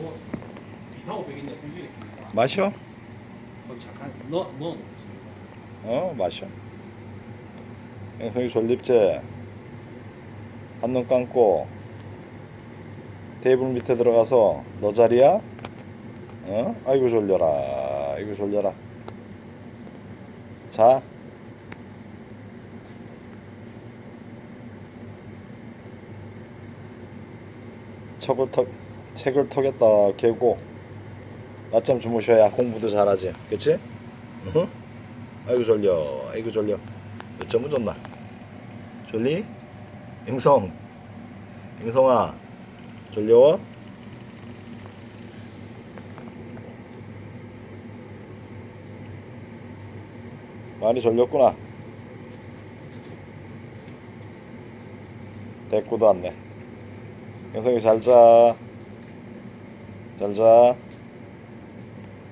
뭐 비타고 백인데 드시겠습니까? 마셔. 그럼 잠깐 넣어 넣어 놓겠습니다. 어 마셔. 앵성이 졸립지. 한눈 감고 테이블 밑에 들어가서 너 자리야? 어? 아이고 졸려라. 아이고 졸려라. 자. 책을 턱 책을 턱에다 개고 낮잠 주무셔야 공부도 잘하지. 그치? 어? 아이고 졸려 아이고 졸려 몇 점은 줬나 졸리? 영성 영성아 졸려워? 많이 졸렸구나 대꾸도 안네 영성이 잘자 잘자